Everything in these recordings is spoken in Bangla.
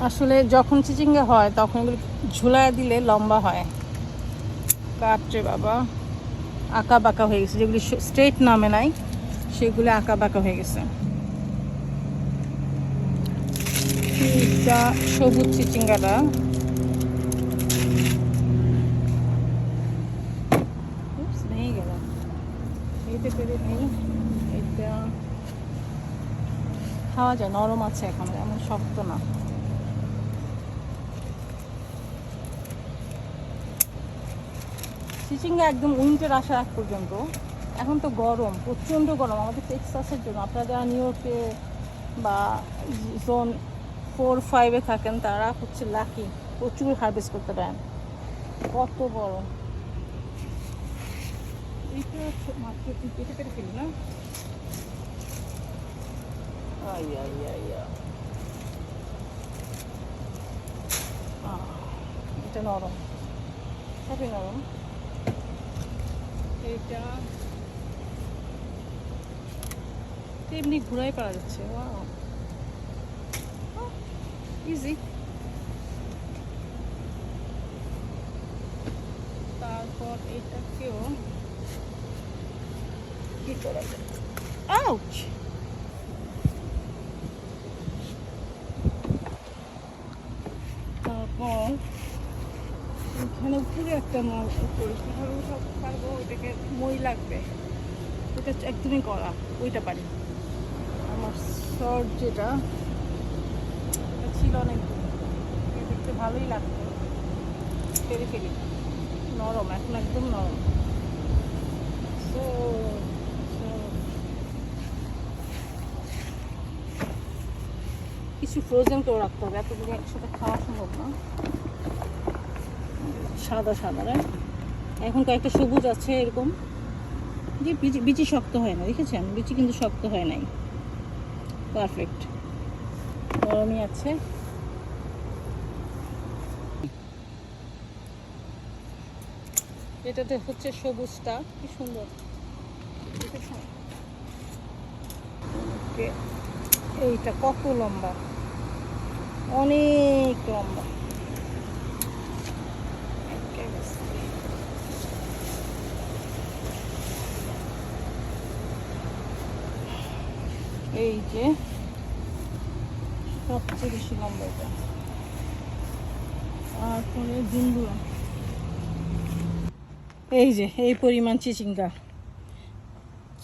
আসলে যখন চিচিঙ্গা হয়, তখন এগুলো ঝুলায় দিলে লম্বা হয়। কাটরে বাবা। আঁকা বাঁকা হয়ে গেছে। যেগুলি স্ট্রেট নামে নাই, সেগুলো আঁকা বাঁকা হয়ে গেছে। সবুজ চিচিঙ্গাটা। ভেঙে গেল। এইটা পেরে নেই। এটা খাওয়া যায়, নরম আছে এখন, এমন শক্ত না। চিচিঙ্গা একদম উইন্টার আসার আগ পর্যন্ত। এখন তো গরম, প্রচণ্ড গরম। আমাদের টেক্সাসের জন্য, আপনারা যারা নিউ ইয়র্কে বা জোন ফোর, ফাইভে থাকেন, তারা হচ্ছে লাকি প্রচুর হারভেস্ট করতে পারেন। কত বড় এইটা মাত্র পেটে পেটে ফেলি, না? আই আই আই আই। আহ, এটা নরম সবই নরম এটা এমনি ঘুরাই পারা যাচ্ছে ইজি তারপর এটাকেও কি করা যায় আউচ তারপর এখানে উপরে একটা মাল পারব? ওইটাকে মই লাগবে। ওটা একদমই করা ওইটা পারি। আমার শর্ট যেটা ছিল অনেক দেখতে ভালোই লাগতো। ফেরি ফেরি নরম এখন একদম নরম। So, কিছু ফ্রোজেন করে রাখতে হবে। এতগুলো একসাথে খাওয়া সম্ভব না। সাদা সাদা রাইট এখন কয়েকটা সবুজ আছে এরকম। যে বিচি বিচি শক্ত হয় না, দেখেছেন? বিচি কিন্তু শক্ত হয় নাই। পারফেক্ট গরমই আছে। এটাতে হচ্ছে সবুজটা। কি সুন্দর। এইটা কত লম্বা? অনেক লম্বা। এই যে সবচেয়ে বেশি লম্বা এটা। তারপরে ডিম্বুরা এই যে, এই পরিমাণ চিচিঙ্গা।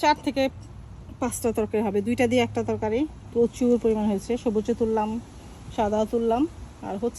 চার থেকে পাঁচটা তরকারি হবে, দুইটা দিয়ে একটা তরকারি। প্রচুর পরিমাণ হয়েছে, সবুজে তুললাম সাদা তুললাম, আর হচ্ছে